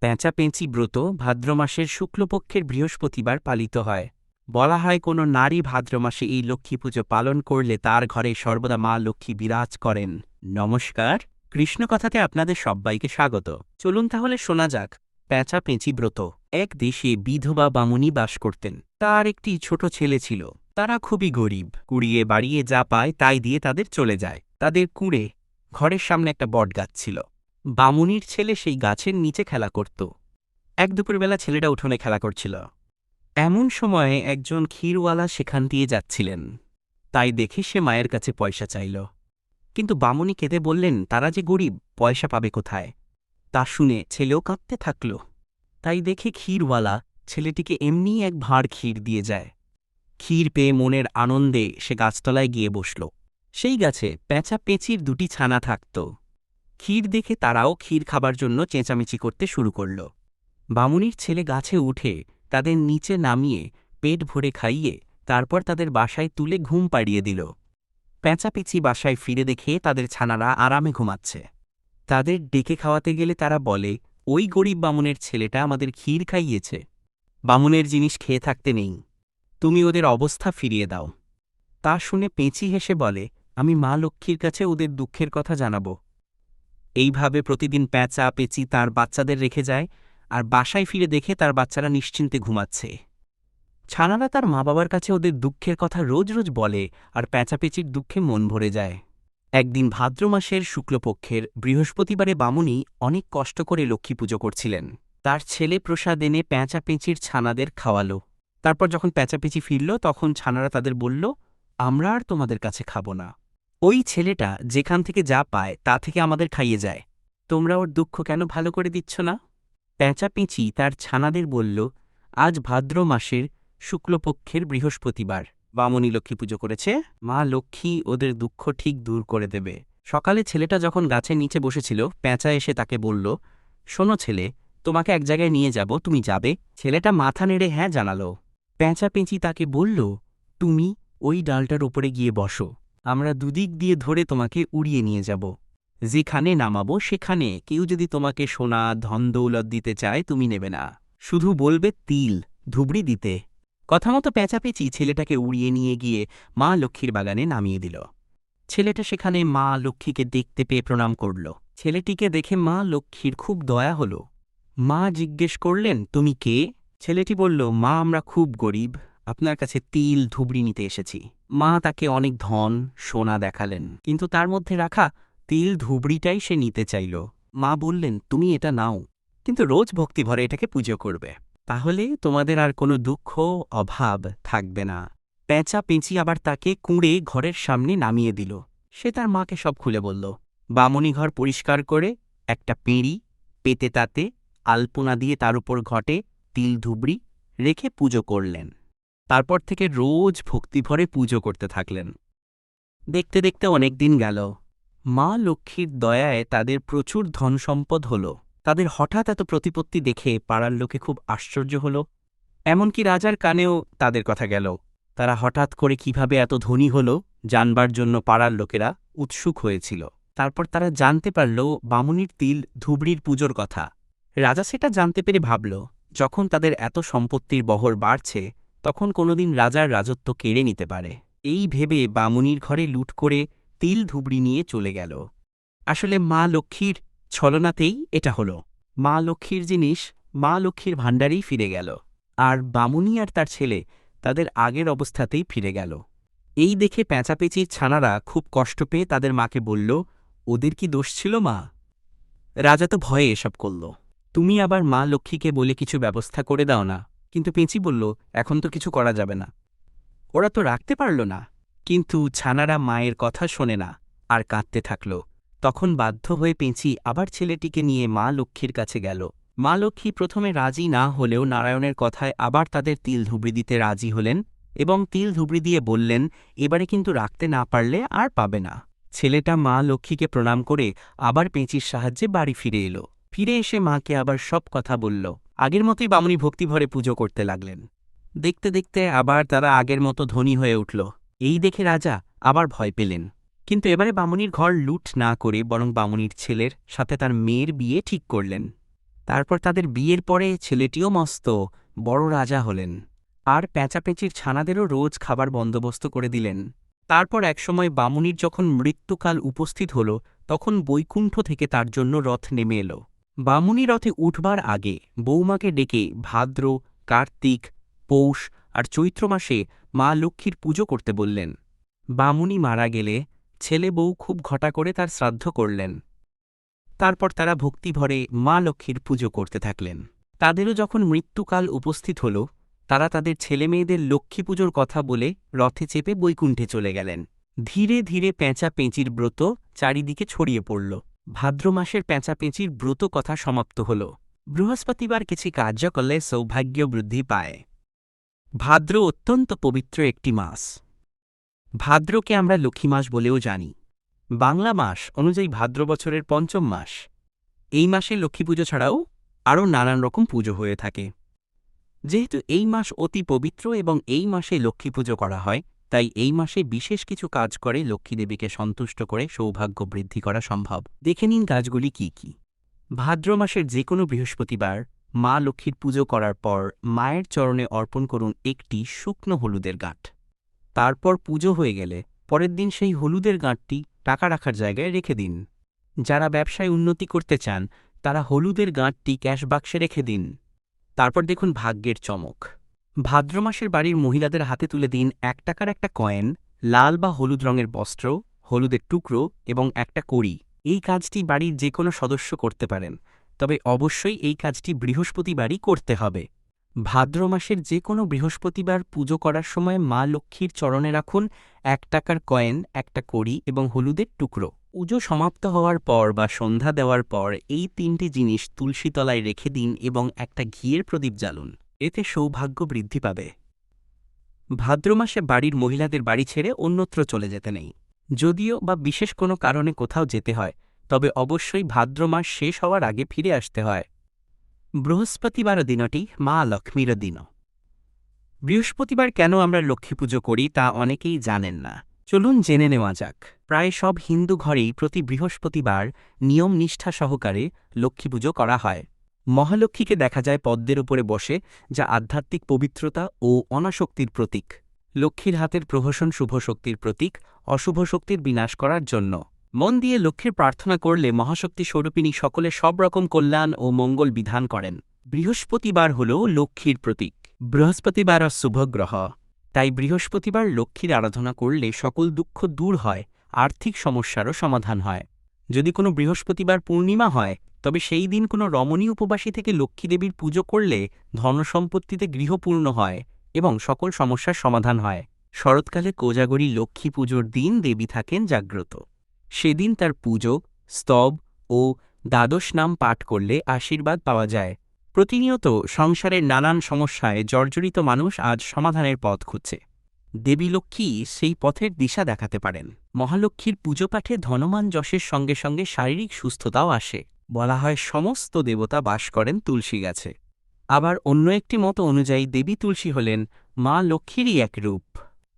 পেঁচা পেঁচি ব্রত ভাদ্র মাসের শুক্লপক্ষের বৃহস্পতিবার পালিত হয়। বলা হয়, কোনো নারী ভাদ্র মাসে এই লক্ষ্মী পুজো পালন করলে তার ঘরে সর্বদা মা লক্ষ্মী বিরাজ করেন। নমস্কার কৃষ্ণকথাতে আপনাদের সব্বাইকে স্বাগত। চলুন তাহলে শোনা যাক পেঁচা পেঁচি ব্রত। এক দেশে বিধবা বামুনি বাস করতেন। তার একটি ছোট ছেলে ছিল। তারা খুবই গরিব। কুড়িয়ে বাড়িয়ে যা পায় তাই দিয়ে তাদের চলে যায়। তাদের কুঁড়ে, ঘরের সামনে একটা বটগাছ ছিল। বামুনির ছেলে সেই গাছের নিচে খেলা করত। এক দুপুরবেলা ছেলেটা উঠোনে খেলা করছিল। এমন সময়ে একজন ক্ষীরওয়ালা সেখান দিয়ে যাচ্ছিলেন। তাই দেখে সে মায়ের কাছে পয়সা চাইল। কিন্তু বামুনি কেঁদে বললেন, তারা যে গরিব, পয়সা পাবে কোথায়? তা শুনে ছেলেও কাঁদতে থাকল। তাই দেখে ক্ষীরওয়ালা ছেলেটিকে এমনি এক ভাঁড় ক্ষীর দিয়ে যায়। ক্ষীর পেয়ে মনের আনন্দে সে গাছতলায় গিয়ে বসল। সেই গাছে পেঁচা পেঁচির দুটি ছানা থাকত। ক্ষীর দেখে তারাও ক্ষীর খাবার জন্য চেঁচামেচি করতে শুরু করল। বামুনির ছেলে গাছে উঠে তাদের নিচে নামিয়ে পেট ভরে খাইয়ে তারপর তাদের বাসায় তুলে ঘুম পাড়িয়ে দিল। পেঁচাপেচি বাসায় ফিরে দেখে তাদের ছানারা আরামে ঘুমাচ্ছে। তাদের ডেকে খাওয়াতে গেলে তারা বলে, ওই গরিব বামুনের ছেলেটা আমাদের ক্ষীর খাইয়েছে। বামুনের জিনিস খেয়ে থাকতে নেই। তুমি ওদের অবস্থা ফিরিয়ে দাও। তা শুনে পেঁচি হেসে বলে, আমি মা লক্ষ্মীর কাছে ওদের দুঃখের কথা জানাব। এইভাবে প্রতিদিন প্যাঁচা পেঁচি তার বাচ্চাদের রেখে যায় আর বাসায় ফিরে দেখে তার বাচ্চারা নিশ্চিন্তে ঘুমাচ্ছে। ছানারা তার মা বাবার কাছে ওদের দুঃখের কথা রোজ রোজ বলে আর প্যাঁচাপেচির দুঃখে মন ভরে যায়। একদিন ভাদ্র মাসের শুক্লপক্ষের বৃহস্পতিবারে বামুনি অনেক কষ্ট করে লক্ষ্মী পুজো করছিলেন। তার ছেলে প্রসাদ এনে প্যাঁচাপেঁচির ছানাদের খাওয়ালো। তারপর যখন প্যাঁচাপেঁচি ফিরল তখন ছানারা তাদের বলল, আমরা আর তোমাদের কাছে খাব না। ওই ছেলেটা যেখান থেকে যা পায় তা থেকে আমাদের খাইয়ে যায়। তোমরা ওর দুঃখ কেন ভালো করে দিচ্ছ না? প্যাঁচাপেঁচি তার ছানাদের বলল, আজ ভাদ্র মাসের শুক্লপক্ষের বৃহস্পতিবার। বামনী লক্ষ্মী পুজো করেছে। মা লক্ষ্মী ওদের দুঃখ ঠিক দূর করে দেবে। সকালে ছেলেটা যখন গাছের নিচে বসেছিল প্যাঁচা এসে তাকে বলল, শোনো ছেলে, তোমাকে এক জায়গায় নিয়ে যাব, তুমি যাবে? ছেলেটা মাথা নেড়ে হ্যাঁ জানালো। প্যাঁচা পেঁচি তাকে বলল, তুমি ওই ডালটার ওপরে গিয়ে বসো। আমরা দুদিক দিয়ে ধরে তোমাকে উড়িয়ে নিয়ে যাব। যেখানে নামাবো, সেখানে। কেউ যদি তোমাকে সোনা, ধন, দৌলত দিতে চায়, তুমি নেবে না। শুধু বলবে, তিল, ধুবড়ি দিতে। কথামতো পেঁচাপেচি ছেলেটাকে উড়িয়ে নিয়ে গিয়ে মা লক্ষ্মীর বাগানে নামিয়ে দিল। ছেলেটা সেখানে মা লক্ষ্মীকে দেখতে পেয়ে প্রণাম করল। ছেলেটিকে দেখে মা লক্ষ্মীর খুব দয়া হল। মা জিজ্ঞেস করলেন, তুমি কে? ছেলেটি বলল, মা, আমরা খুব গরিব। আপনার কাছে তিল, ধুবড়ি নিতে এসেছি। মা তাকে অনেক ধন, সোনা দেখালেন। কিন্তু তার মধ্যে রাখা তিল, ধুবড়িটাই সে নিতে চাইল। মা বললেন, তুমি এটা নাও। কিন্তু রোজ ভক্তিভরে এটাকে পুজো করবে। তাহলে তোমাদের আর কোনো দুঃখ, অভাব থাকবে না। পেঁচা পেঁচি আবার তাকে কুঁড়ে ঘরের সামনে নামিয়ে দিল। সে তার মাকে সব খুলে বলল, বামনি ঘর পরিষ্কার করে, একটা পেঁড়ি, পেতে তাতে আলপনা দিয়ে তার উপর ঘটে তিল, ধুবড়ি রেখে পুজো করলেন। তারপর থেকে রোজ ভক্তিভরে পুজো করতে থাকলেন। দেখতে দেখতে অনেক দিন গেল। মা লক্ষ্মীর দয়ায় তাদের প্রচুর ধন সম্পদ হল। তাদের হঠাৎ এত প্রতিপত্তি দেখে পাড়ার লোকে খুব আশ্চর্য হল। এমনকি রাজার কানেও তাদের কথা গেল। তারা হঠাৎ করে কীভাবে এত ধনী হল, জানবার জন্য পাড়ার লোকেরা উৎসুক হয়েছিল। তারপর তারা জানতে পারল বামুনির তিল ধুবড়ির পুজোর কথা। রাজা সেটা জানতে পেরে ভাবল, যখন তাদের এত সম্পত্তির বহর বাড়ছে তখন কোনোদিন রাজার রাজত্ব কেড়ে নিতে পারে। এই ভেবে বামুনির ঘরে লুট করে তিল ধুবড়ি নিয়ে চলে গেল। আসলে মা লক্ষ্মীর ছলনাতেই এটা হল। মা লক্ষ্মীর জিনিস মা লক্ষ্মীর ভাণ্ডারেই ফিরে গেল। আর বামুনি আর তার ছেলে তাদের আগের অবস্থাতেই ফিরে গেল। এই দেখে প্যাঁচাপেচির ছানারা খুব কষ্ট পেয়ে তাদের মাকে বলল, ওদের কি দোষ ছিল মা? রাজা তো ভয়ে এসব করল। তুমি আবার মা লক্ষ্মীকে বলে কিছু ব্যবস্থা করে দাও না। কিন্তু পেঁচি বলল, এখন তো কিছু করা যাবে না। ওরা তো রাখতে পারল না। কিন্তু ছানারা মায়ের কথা শোনে না আর কাঁদতে থাকল। তখন বাধ্য হয়ে পেঁচি আবার ছেলেটিকে নিয়ে মা লক্ষ্মীর কাছে গেল। মা লক্ষ্মী প্রথমে রাজি না হলেও নারায়ণের কথায় আবার তাদের তিল ধুবড়ি দিতে রাজি হলেন এবং তিল ধুবড়ি দিয়ে বললেন, এবারে কিন্তু রাখতে না পারলে আর পাবে না। ছেলেটা মা লক্ষ্মীকে প্রণাম করে আবার পেঁচির সাহায্যে বাড়ি ফিরে এলো। ফিরে এসে মাকে আবার সব কথা বলল। আগের মতোই বামুনি ভক্তিভরে পুজো করতে লাগলেন। দেখতে দেখতে আবার তারা আগের মতো ধনী হয়ে উঠল। এই দেখে রাজা আবার ভয় পেলেন। কিন্তু এবারে বামুনির ঘর লুট না করে বরং বামুনির ছেলের সাথে তার মেয়ের বিয়ে ঠিক করলেন। তারপর তাদের বিয়ের পরে ছেলেটিও মস্ত, বড় রাজা হলেন। আর প্যাঁচাপেঁচির ছানাদেরও রোজ খাবার বন্দোবস্ত করে দিলেন। তারপর একসময় বামুনির যখন মৃত্যুকাল উপস্থিত হল, তখন বৈকুণ্ঠ থেকে তার জন্য রথ নেমে এলো। বামুনি রথে উঠবার আগে বৌমাকে ডেকে ভাদ্র, কার্তিক, পৌষ আর চৈত্র মাসে মা লক্ষ্মীর পুজো করতে বললেন। বামুনি মারা গেলে ছেলে বউ খুব ঘটা করে তার শ্রাদ্ধ করলেন। তারপর তারা ভক্তিভরে মা লক্ষ্মীর পুজো করতে থাকলেন। তাদেরও যখন মৃত্যুকাল উপস্থিত হল, তারা তাদের ছেলেমেয়েদের লক্ষ্মী পুজোর কথা বলে রথে চেপে বৈকুণ্ঠে চলে গেলেন। ধীরে ধীরে পেঁচা পেঁচির ব্রত চারিদিকে ছড়িয়ে পড়ল। ভাদ্র মাসের পেঁচাপেঁচির ব্রত কথা সমাপ্ত হল। বৃহস্পতিবার কিছু কার্য করলে সৌভাগ্য বৃদ্ধি পায়। ভাদ্র অত্যন্ত পবিত্র একটি মাস। ভাদ্রকে আমরা লক্ষ্মী মাস বলেও জানি। বাংলা মাস অনুযায়ী ভাদ্র বছরের পঞ্চম মাস। এই মাসে লক্ষ্মী পুজো ছাড়াও আরও নানান রকম পুজো হয়ে থাকে। যেহেতু এই মাস অতি পবিত্র এবং এই মাসে লক্ষ্মী পুজো করা হয় তাই এই মাসে বিশেষ কিছু কাজ করে লক্ষ্মীদেবীকে সন্তুষ্ট করে সৌভাগ্য বৃদ্ধি করা সম্ভব। দেখে নিন কাজগুলি কি কি। ভাদ্র মাসের যে কোনো বৃহস্পতিবার মা লক্ষ্মীর পুজো করার পর মায়ের চরণে অর্পণ করুন একটি শুকনো হলুদের গাঁট। তারপর পুজো হয়ে গেলে পরের দিন সেই হলুদের গাঁটটি টাকা রাখার জায়গায় রেখে দিন। যারা ব্যবসায় উন্নতি করতে চান, তারা হলুদের গাঁটটি ক্যাশ বাক্সে রেখে দিন। তারপর দেখুন ভাগ্যের চমক। ভাদ্র মাসের বাড়ির মহিলাদের হাতে তুলে দিন এক টাকার একটা কয়েন, লাল বা হলুদ রঙের বস্ত্র, হলুদের টুকরো এবং একটা কড়ি। এই কাজটি বাড়ির যে কোনো সদস্য করতে পারেন, তবে অবশ্যই এই কাজটি বৃহস্পতিবারই করতে হবে। ভাদ্র মাসের যে কোনো বৃহস্পতিবার পুজো করার সময় মা লক্ষ্মীর চরণে রাখুন এক টাকার কয়েন, একটা কড়ি এবং হলুদের টুকরো। পুজো সমাপ্ত হওয়ার পর বা সন্ধ্যা দেওয়ার পর এই তিনটি জিনিস তুলসীতলায় রেখে দিন এবং একটা ঘিয়ের প্রদীপ জ্বালুন। এতে সৌভাগ্য বৃদ্ধি পাবে। ভাদ্র মাসে বাড়ির মহিলাদের বাড়ি ছেড়ে অন্যত্র চলে যেতে নেই। যদিও বা বিশেষ কোনো কারণে কোথাও যেতে হয়, তবে অবশ্যই ভাদ্র মাস শেষ হওয়ার আগে ফিরে আসতে হয়। বৃহস্পতিবার দিনটি মা লক্ষ্মীর দিন। বৃহস্পতিবার কেন আমরা লক্ষ্মী পুজো করি তা অনেকেই জানেন না। চলুন জেনে নেওয়া যাক। প্রায় সব হিন্দু ঘরেই প্রতি বৃহস্পতিবার নিয়ম নিষ্ঠা সহকারে লক্ষ্মী পুজো করা হয়। মহালক্ষ্মীকে দেখা যায় পদ্মের উপরে বসে, যা আধ্যাত্মিক পবিত্রতা ও অনাশক্তির প্রতীক। লক্ষ্মীর হাতের প্রহসন শুভ শক্তির প্রতীক, অশুভ শক্তির বিনাশ করার জন্য। মন দিয়ে লক্ষ্মীর প্রার্থনা করলে মহাশক্তি স্বরূপিনী সকলে সব রকম কল্যাণ ও মঙ্গল বিধান করেন। বৃহস্পতিবার হল লক্ষ্মীর প্রতীক। বৃহস্পতিবার শুভ গ্রহ তাই বৃহস্পতিবার লক্ষ্মীর আরাধনা করলে সকল দুঃখ দূর হয়, আর্থিক সমস্যারও সমাধান হয়। যদি কোনো বৃহস্পতিবার পূর্ণিমা হয় তবে সেই দিন কোনো রমণী উপবাসী থেকে লক্ষ্মীদেবীর পুজো করলে ধনসম্পত্তিতে গৃহপূর্ণ হয় এবং সকল সমস্যার সমাধান হয়। শরৎকালে কোজাগরী লক্ষ্মী পুজোর দিন দেবী থাকেন জাগ্রত। সেদিন তার পুজো, স্তব ও দ্বাদশ নাম পাঠ করলে আশীর্বাদ পাওয়া যায়। প্রতিনিয়ত সংসারের নানান সমস্যায় জর্জরিত মানুষ আজ সমাধানের পথ খুঁজছে। দেবী লক্ষ্মী সেই পথের দিশা দেখাতে পারেন। মহালক্ষ্মীর পুজো পাঠে ধনমান যশের সঙ্গে সঙ্গে শারীরিক সুস্থতাও আসে। বলা হয় সমস্ত দেবতা বাস করেন তুলসী গাছে। আবার অন্য একটি মত অনুযায়ী দেবী তুলসী হলেন মা লক্ষ্মীরই এক রূপ।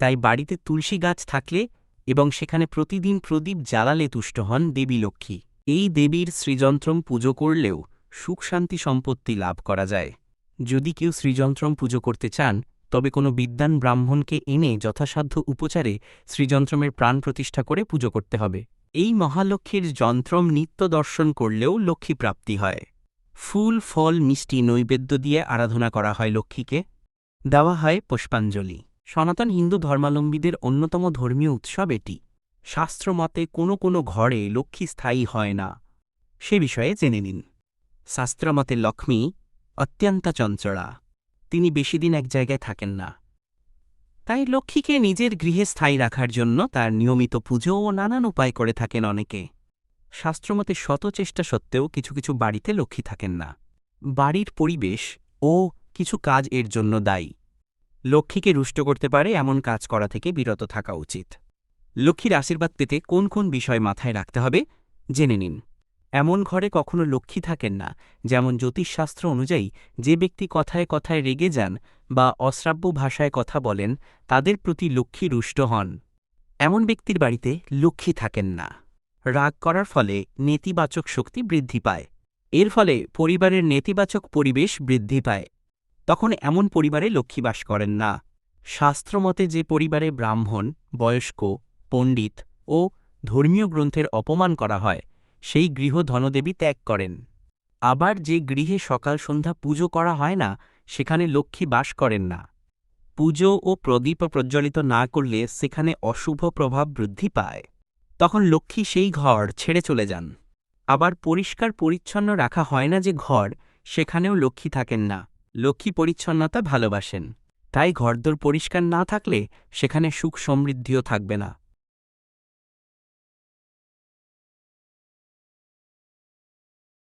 তাই বাড়িতে তুলসী গাছ থাকলে এবং সেখানে প্রতিদিন প্রদীপ জ্বালালে তুষ্ট হন দেবী লক্ষ্মী। এই দেবীর শ্রীযন্ত্রম পুজো করলেও সুখ শান্তি সম্পত্তি লাভ করা যায়। যদি কেউ শ্রীযন্ত্রম পুজো করতে চান, তবে কোনো বিদ্যান ব্রাহ্মণকে এনে যথাসাধ্য উপচারে শ্রীযন্ত্রমের প্রাণ প্রতিষ্ঠা করে পুজো করতে হবে। এই মহালক্ষ্মীর যন্ত্রম নিত্য দর্শন করলেও লক্ষ্মী প্রাপ্তি হয়। ফুল, ফল, মিষ্টি, নৈবেদ্য দিয়ে আরাধনা করা হয় লক্ষ্মীকে। দেওয়া হয় পুষ্পাঞ্জলি। সনাতন হিন্দু ধর্মাবলম্বীদের অন্যতম ধর্মীয় উৎসব এটি। শাস্ত্রমতে কোনো কোনো ঘরে লক্ষ্মী স্থায়ী হয় না। সে বিষয়ে জেনে নিন। শাস্ত্রমতে লক্ষ্মী অত্যন্ত চঞ্চলা। তিনি বেশি দিন এক জায়গায় থাকেন না। তাই লক্ষ্মীকে নিজের গৃহে স্থায়ী রাখার জন্য তার নিয়মিত পুজো ও নানান উপায় করে থাকেন অনেকে। শাস্ত্রমতে শত চেষ্টা সত্ত্বেও কিছু কিছু বাড়িতে লক্ষ্মী থাকেন না। বাড়ির পরিবেশ ও কিছু কাজ এর জন্য দায়ী। লক্ষ্মীকে রুষ্ট করতে পারে এমন কাজ করা থেকে বিরত থাকা উচিত। লক্ষ্মীর আশীর্বাদ পেতে কোন কোন বিষয় মাথায় রাখতে হবে, জেনে নিন। এমন ঘরে কখনো লক্ষ্মী থাকেন না, যেমন জ্যোতিষশাস্ত্র অনুযায়ী যে ব্যক্তি কথায় কথায় রেগে যান বা অশ্রাব্য ভাষায় কথা বলেন, তাদের প্রতি লক্ষ্মী রুষ্ট হন। এমন ব্যক্তির বাড়িতে লক্ষ্মী থাকেন না। রাগ করার ফলে নেতিবাচক শক্তি বৃদ্ধি পায়। এর ফলে পরিবারের নেতিবাচক পরিবেশ বৃদ্ধি পায়। তখন এমন পরিবারে লক্ষ্মী বাস করেন না। শাস্ত্রমতে যে পরিবারে ব্রাহ্মণ, বয়স্ক, পণ্ডিত ও ধর্মীয় গ্রন্থের অপমান করা হয় সেই গৃহ ধনদেবী ত্যাগ করেন। আবার যে গৃহে সকাল সন্ধ্যা পুজো করা হয় না, সেখানে লক্ষ্মী বাস করেন না। পুজো ও প্রদীপ প্রজ্বলিত না করলে সেখানে অশুভ প্রভাব বৃদ্ধি পায়। তখন লক্ষ্মী সেই ঘর ছেড়ে চলে যান। আবার পরিষ্কার পরিচ্ছন্ন রাখা হয় না যে ঘর, সেখানেও লক্ষ্মী থাকেন না। লক্ষ্মী পরিচ্ছন্নতা ভালোবাসেন। তাই ঘরদোর পরিষ্কার না থাকলে সেখানে সুখ সমৃদ্ধিও থাকবে না।